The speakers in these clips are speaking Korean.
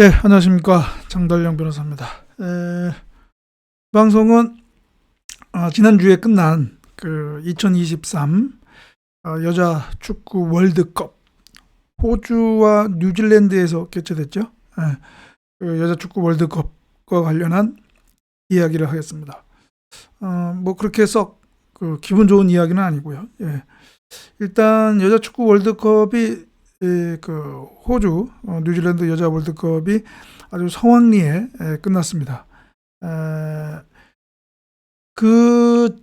예, 안녕하십니까. 장달령 변호사입니다. 에, 방송은 아, 지난주에 끝난 그 2023 아, 여자 축구 월드컵 호주와 뉴질랜드에서 개최됐죠. 예, 그 여자 축구 월드컵과 관련한 이야기를 하겠습니다. 어, 뭐 그렇게 해서 그 기분 좋은 이야기는 아니고요. 예. 일단 여자 축구 월드컵이 이 그 호주 어, 뉴질랜드 여자 월드컵이 아주 성황리에 에, 끝났습니다. 에, 그,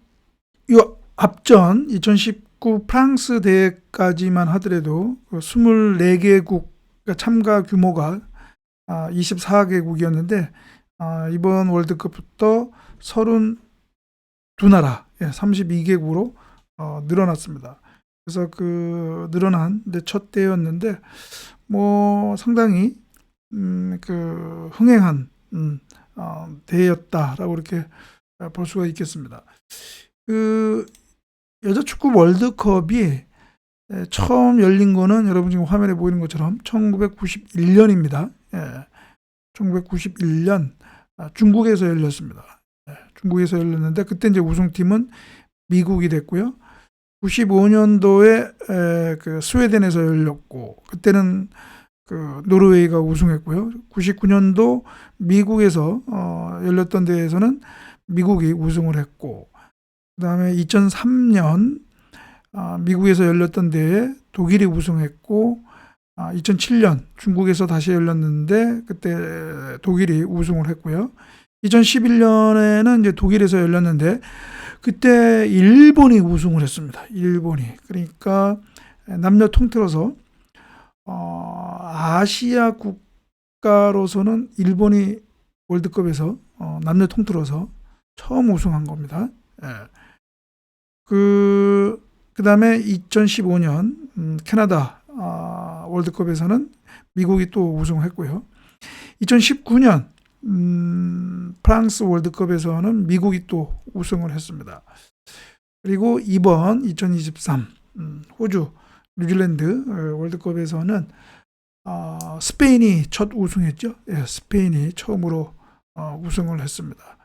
요 앞전 2019 프랑스 대회까지만 하더라도 그 24개국 그러니까 참가 규모가 아, 24개국이었는데 아, 이번 월드컵부터 32나라, 예, 32개국으로 어, 늘어났습니다. 그래서 그 늘어난 첫 대회였는데 뭐 상당히 음, 그 흥행한 음, 어, 대회였다라고 이렇게 볼 수가 있겠습니다. 그 여자 축구 월드컵이 에, 처음 열린 거는 여러분 지금 화면에 보이는 것처럼 1991년입니다. 예, 1991년 아, 중국에서 열렸습니다. 예, 중국에서 열렸는데 그때 이제 우승팀은 미국이 됐고요. 95년도에 그 스웨덴에서 열렸고 그때는 그 노르웨이가 우승했고요. 99년도 미국에서 어, 열렸던 대회에서는 미국이 우승을 했고 그다음에 2003년 아, 미국에서 열렸던 대회 독일이 우승했고 아, 2007년 중국에서 다시 열렸는데 그때 독일이 우승을 했고요. 2011년에는 이제 독일에서 열렸는데 그때 일본이 우승을 했습니다. 일본이. 그러니까 남녀 통틀어서 어, 아시아 국가로서는 일본이 월드컵에서 어, 남녀 통틀어서 처음 우승한 겁니다. 예. 그 그 다음에 2015년 음, 캐나다 아, 월드컵에서는 미국이 또 우승했고요. 2019년 음, 프랑스 월드컵에서는 미국이 또 우승을 했습니다. 그리고 이번 2023 음, 호주 뉴질랜드 어, 월드컵에서는 어, 스페인이 첫 우승했죠. 예, 스페인이 처음으로 어, 우승을 했습니다.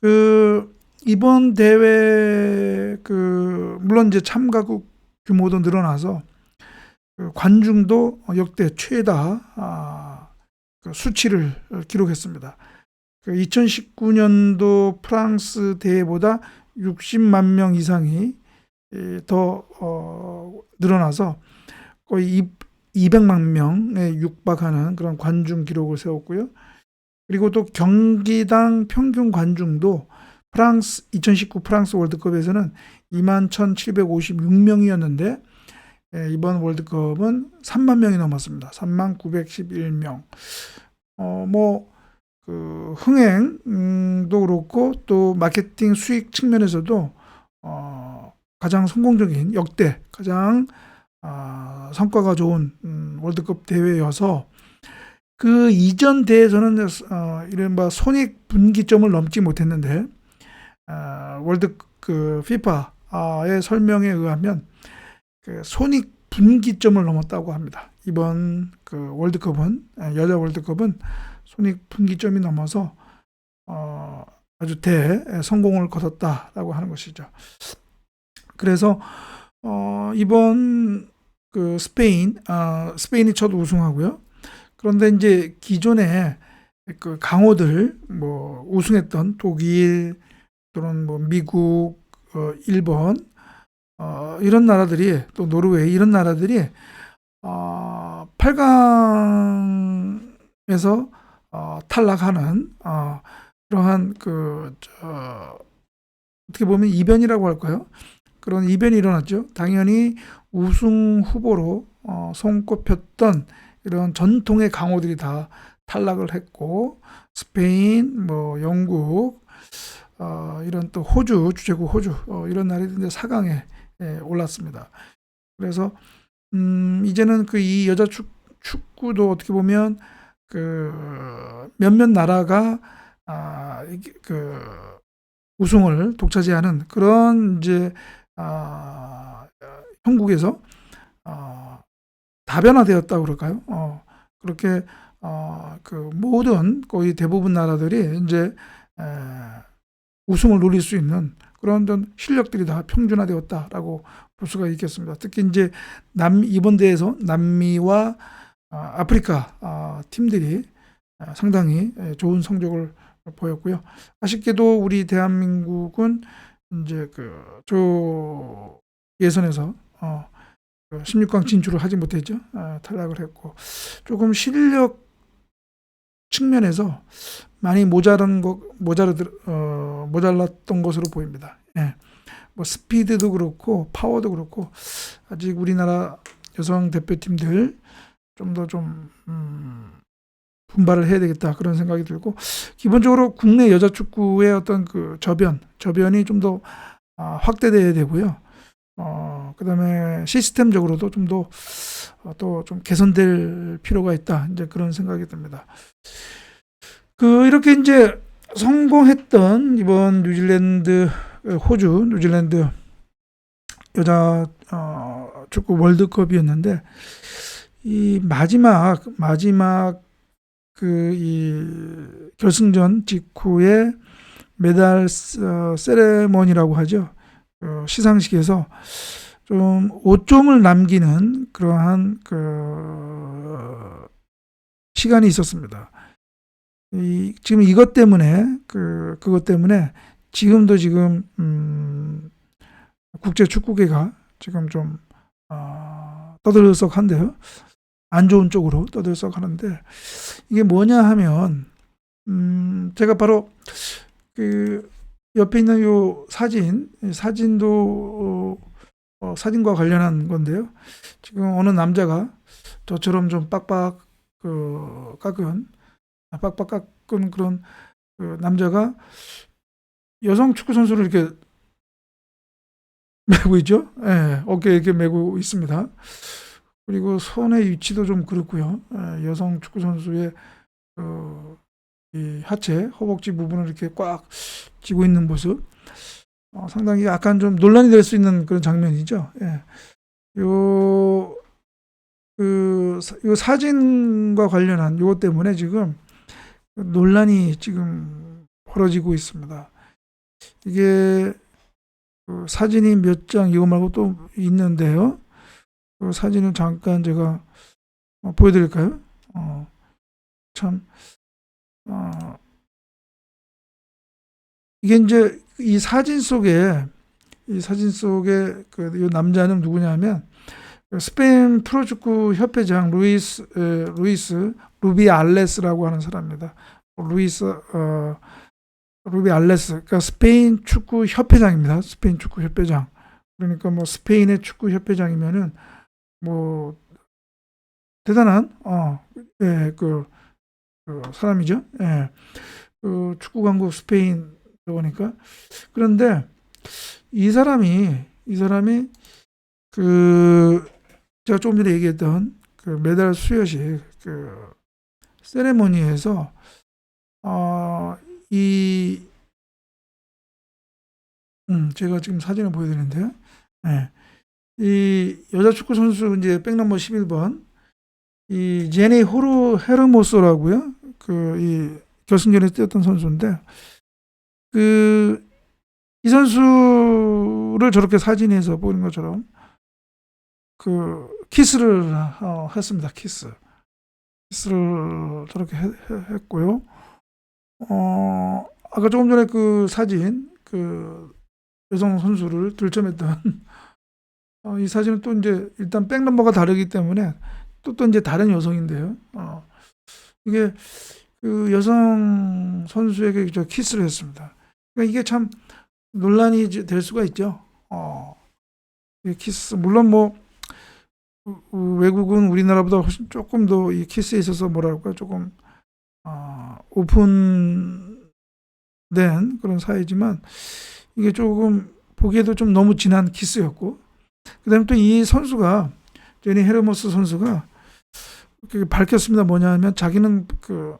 그 이번 대회 그 물론 이제 참가국 규모도 늘어나서 그 관중도 역대 최다 아, 그 수치를 기록했습니다. 그 2019년도 프랑스 대회보다 60만 명 이상이 더 어, 늘어나서 거의 200만 명에 육박하는 그런 관중 기록을 세웠고요. 그리고 또 경기당 평균 관중도 프랑스 2019 프랑스 월드컵에서는 21,756명이었는데 이번 월드컵은 3만 명이 넘었습니다. 3만 911명. 어, 뭐, 그, 흥행도 그렇고, 또 마케팅 수익 측면에서도, 어, 가장 성공적인, 역대 가장, 아, 성과가 좋은, 음, 월드컵 대회여서, 그 이전 대회에서는, 어, 이른바 손익 분기점을 넘지 못했는데, 어, 월드, 그, 피파의 설명에 의하면, 그 손익 분기점을 넘었다고 합니다. 이번 그 월드컵은 여자 월드컵은 손익 분기점이 넘어서 어, 아주 대 성공을 거뒀다라고 하는 것이죠. 그래서 어, 이번 그 스페인 어, 스페인이 첫 우승하고요. 그런데 이제 기존에 그 강호들 뭐 우승했던 독일 또는 뭐 미국, 어, 일본 어, 이런 나라들이 또 노르웨이 이런 나라들이 어, 8강에서 어, 탈락하는 어, 그러한 그 저, 어떻게 보면 이변이라고 할까요? 그런 이변이 일어났죠. 당연히 우승 후보로 어, 손꼽혔던 이런 전통의 강호들이 다 탈락을 했고 스페인, 뭐 영국, 어, 이런 또 호주 주제국 호주 어, 이런 나라들이 4강에 예, 올랐습니다. 그래서 음, 이제는 그 이 여자 축, 축구도 어떻게 보면 그 몇몇 나라가 아, 그 우승을 독차지하는 그런 이제 아, 형국에서 아, 다변화되었다 그럴까요? 어, 그렇게 어, 그 모든 거의 대부분 나라들이 이제 에, 우승을 노릴 수 있는 그런 실력들이 다 평준화되었다라고 볼 수가 있겠습니다. 특히 이제 남 이번 대회에서 남미와 아, 아프리카 아, 팀들이 아, 상당히 에, 좋은 성적을 보였고요. 아쉽게도 우리 대한민국은 이제 그저 예선에서 어, 그 16강 진출을 하지 못했죠. 아, 탈락을 했고 조금 실력 측면에서 많이 모자란 것 모자르 어, 모자랐던 것으로 보입니다. 예. 뭐 스피드도 그렇고 파워도 그렇고 아직 우리나라 여성 대표팀들 좀 더좀 음, 분발을 해야 되겠다 그런 생각이 들고 기본적으로 국내 여자 축구의 어떤 그 저변 저변이 좀더 아, 확대돼야 되고요. 어, 그다음에 시스템적으로도 좀 더 또 좀 개선될 필요가 있다. 이제 그런 생각이 듭니다. 그 이렇게 이제 성공했던 이번 뉴질랜드, 호주, 뉴질랜드 여자 어, 축구 월드컵이었는데 이 마지막 마지막 그 이 결승전 직후에 메달 어, 세레머니라고 하죠. 어, 시상식에서 좀 오점을 남기는 그러한 그 시간이 있었습니다. 이, 지금 이것 때문에 그 그것 때문에 지금도 지금 음, 국제 축구계가 지금 좀 어, 떠들썩한데요. 안 좋은 쪽으로 떠들썩하는데 이게 뭐냐 하면 음, 제가 바로 그 옆에 있는 요 사진 이 사진도 어, 사진과 관련한 건데요. 지금 어느 남자가 저처럼 좀 빡빡 그 깎은 빡빡 깎은 그런 그 남자가 여성 축구 선수를 이렇게 메고 있죠. 예, 어깨에 이렇게 메고 있습니다. 그리고 손의 위치도 좀 그렇고요. 예, 여성 축구 선수의 그, 이 하체, 허벅지 부분을 이렇게 꽉 쥐고 있는 모습. 어, 상당히 약간 좀 논란이 될 수 있는 그런 장면이죠. 예. 요, 그, 사- 요 사진과 관련한 요것 때문에 지금 논란이 지금 벌어지고 있습니다. 이게 그 사진이 몇 장 이거 말고 또 있는데요. 그 사진을 잠깐 제가 어, 보여드릴까요? 어, 참, 어, 이게 이제 이 사진 속에 이 사진 속에 그이 남자는 누구냐면 그 스페인 프로축구 협회장 루이스 에, 루이스 루비 알레스라고 하는 사람입니다. 루이스 어, 루비 알레스 그러니까 스페인 축구 협회장입니다. 스페인 축구 협회장. 그러니까 뭐 스페인의 축구 협회장이면은 뭐 대단한 어예그 그 사람이죠. 예. 그 축구 강국 스페인 그러니까 그런데 이 사람이 이 사람이 그 제가 조금 전에 얘기했던 그 메달 수여식 그 세레모니에서 어이 음, 제가 지금 사진을 보여드리는데요. 예. 이 여자 축구 선수 이제 백넘버 11번 이 제니 호르 헤르모소라고요. 그 이 결승전에 뛰었던 선수인데 그 이 선수를 저렇게 사진에서 보이는 것처럼 그 키스를 어, 했습니다. 키스. 키스를 저렇게 해- 해- 했고요. 어, 아까 조금 전에 그 사진 그 여성 선수를 들쳐맸던 어, 이 사진은 또 이제 일단 백 넘버가 다르기 때문에 또 또 이제 다른 여성인데요. 어, 이게 그 여성 선수에게 저 키스를 했습니다. 그러니까 이게 참 논란이 될 수가 있죠. 어, 이 키스 물론 뭐 외국은 우리나라보다 훨씬 조금 더 이 키스에 있어서 뭐랄까 조금 어, 오픈된 그런 사회지만 이게 조금 보기에도 좀 너무 진한 키스였고 그다음에 또 이 선수가 제니 헤르모스 선수가 그 밝혔습니다. 뭐냐면 자기는 그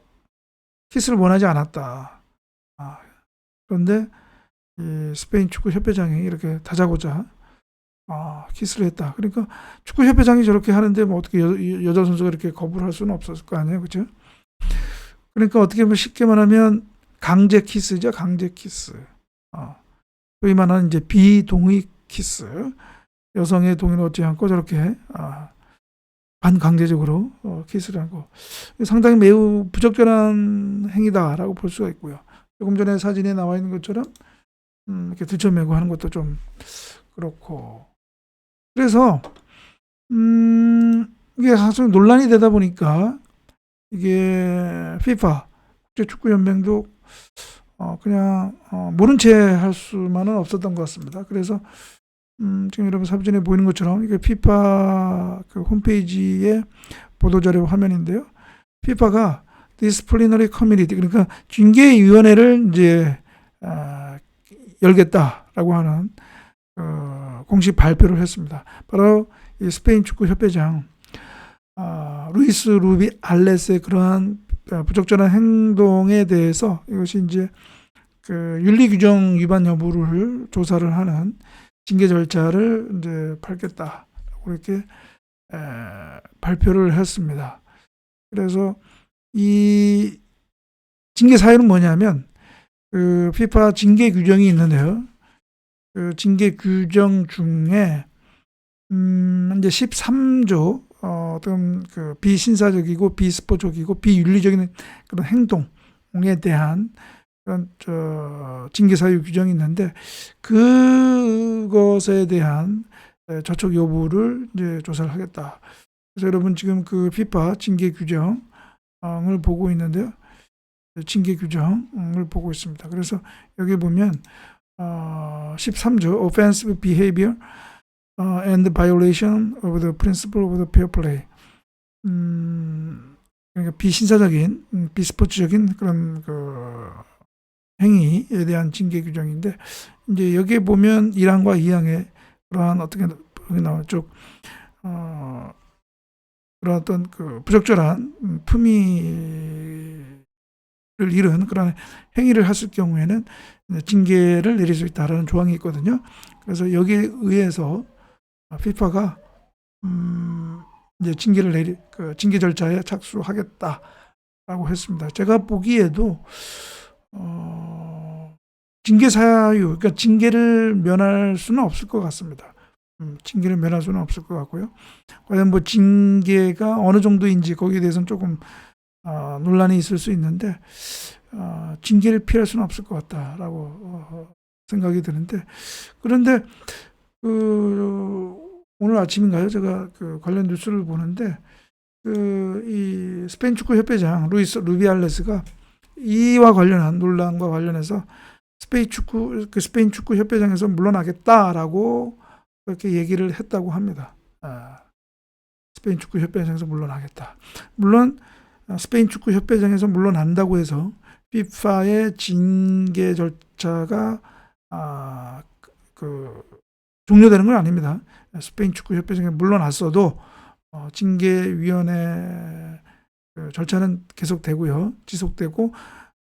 키스를 원하지 않았다. 아, 그런데 이 스페인 축구 협회장이 이렇게 다자고자 아, 키스를 했다. 그러니까 축구 협회장이 저렇게 하는데 뭐 어떻게 여, 자 선수가 이렇게 거부를 할 수는 없었을 거 아니에요, 그렇죠? 그러니까 어떻게 보면 쉽게 말하면 강제 키스죠, 강제 키스. 어. 소위 말하는 이제 비동의 키스. 여성의 동의를 얻지 않고 저렇게 아, 반강제적으로 어, 키스를 하고 상당히 매우 부적절한 행위다라고 볼 수가 있고요. 조금 전에 사진에 나와 있는 것처럼 음, 이렇게 들쳐매고 하는 것도 좀 그렇고 그래서 음, 이게 사실 논란이 되다 보니까 이게 FIFA 국제축구연맹도 어, 그냥 어, 모른 채 할 수만은 없었던 것 같습니다. 그래서 음, 지금 여러분 사진에 보이는 것처럼 이게 피파 그 홈페이지의 보도자료 화면인데요. 피파가 디스플리너리 커뮤니티 그러니까 징계위원회를 이제 아, 열겠다라고 하는 어, 공식 발표를 했습니다. 바로 이 스페인 축구 협회장 아, 루이스 루비 알레스의 그러한 어, 부적절한 행동에 대해서 이것이 이제 그 윤리 규정 위반 여부를 조사를 하는 징계 절차를 이제 밟겠다라고 이렇게 에, 발표를 했습니다. 그래서 이 징계 사유는 뭐냐면 그 피파 징계 규정이 있는데요. 그 징계 규정 중에 음 이제 13조 어, 어떤 그 비신사적이고 비스포적이고 비윤리적인 그런 행동에 대한 그런 저 징계 사유 규정이 있는데 그것에 대한 에, 저촉 여부를 이제 조사를 하겠다. 그래서 여러분 지금 그 피파 징계 규정 을 보고 있는데요. 징계 규정을 보고 있습니다. 그래서 여기 보면 어, 13조 offensive behavior 어, and violation of the principle of the fair play. 음, 그러니까 비신사적인, 음, 비스포츠적인 그런 그 행위에 대한 징계 규정인데 이제 여기에 보면 1항과 2항에 그러한 어떻게 나와 쭉 어, 그런 어떤 그 부적절한 음, 품위를 잃은 그런 행위를 했을 경우에는 징계를 내릴 수 있다라는 조항이 있거든요. 그래서 여기에 의해서 피파가 음, 이제 징계를 내리 그 징계 절차에 착수하겠다라고 했습니다. 제가 보기에도 어, 징계 사유, 그러니까 징계를 면할 수는 없을 것 같습니다. 음, 징계를 면할 수는 없을 것 같고요. 과연 뭐 징계가 어느 정도인지 거기에 대해서는 조금 어, 논란이 있을 수 있는데 어, 징계를 피할 수는 없을 것 같다라고 어, 생각이 드는데 그런데 그 오늘 아침인가요? 제가 그 관련 뉴스를 보는데 그 이 스페인 축구 협회장 루이스 루비알레스가 이와 관련한 논란과 관련해서 스페인 축구 그 스페인 축구 협회장에서 물러나겠다라고 그렇게 얘기를 했다고 합니다. 아, 스페인 축구 협회장에서 물러나겠다. 물론 아, 스페인 축구 협회장에서 물러난다고 해서 피파의 징계 절차가 아, 그 종료되는 건 아닙니다. 스페인 축구 협회장에 물러났어도 어, 징계위원회 그 절차는 계속되고요, 지속되고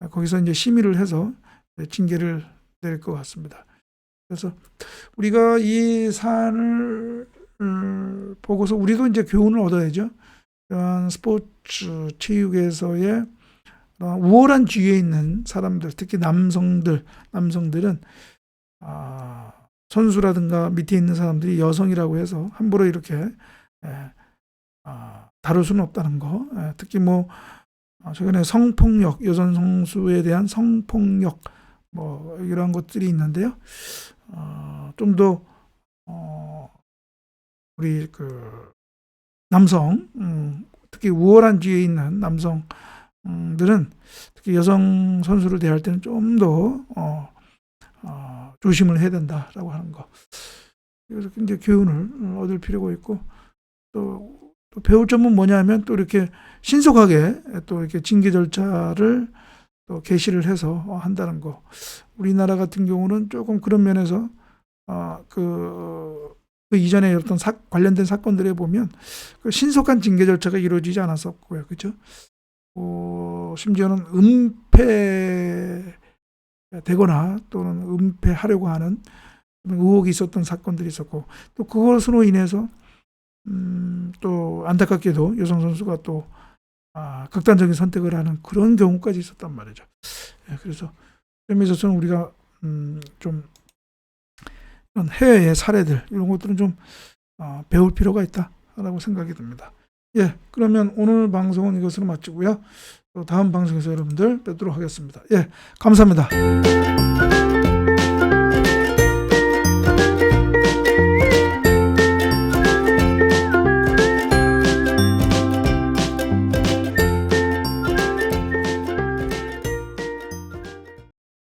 어, 거기서 이제 심의를 해서 징계를 내릴 것 같습니다. 그래서 우리가 이 사안을 음, 보고서 우리도 이제 교훈을 얻어야죠. 이런 스포츠 체육에서의 어, 우월한 지위에 있는 사람들, 특히 남성들, 남성들은 아, 선수라든가 밑에 있는 사람들이 여성이라고 해서 함부로 이렇게 예, 아, 다룰 수는 없다는 거. 예, 특히 뭐 아, 최근에 성폭력, 여성 선수에 대한 성폭력 뭐 이런 것들이 있는데요. 어, 좀더 어, 우리 그 남성, 음, 특히 우월한 지위에 있는 남성들은 특히 여성 선수를 대할 때는 좀더 어, 어, 조심을 해야 된다라고 하는 거. 그래서 이제 교훈을 얻을 필요가 있고 또, 또 배울 점은 뭐냐면 또 이렇게 신속하게 또 이렇게 징계 절차를 또 개시를 해서 한다는 거. 우리나라 같은 경우는 조금 그런 면에서 어, 그, 그 이전에 어떤 사, 관련된 사건들에 보면 그 신속한 징계 절차가 이루어지지 않았었고요, 그죠? 어, 심지어는 은폐 되거나 또는 은폐하려고 하는 의혹이 있었던 사건들이 있었고 또 그것으로 인해서 음, 또 안타깝게도 여성 선수가 또 아, 극단적인 선택을 하는 그런 경우까지 있었단 말이죠. 예, 그래서 그런 에 있어서는 우리가 음, 좀 해외의 사례들 이런 것들은 좀 어, 배울 필요가 있다라고 생각이 듭니다. 예, 그러면 오늘 방송은 이것으로 마치고요. 또 다음 방송에서 여러분들 뵙도록 하겠습니다. 예, 감사합니다.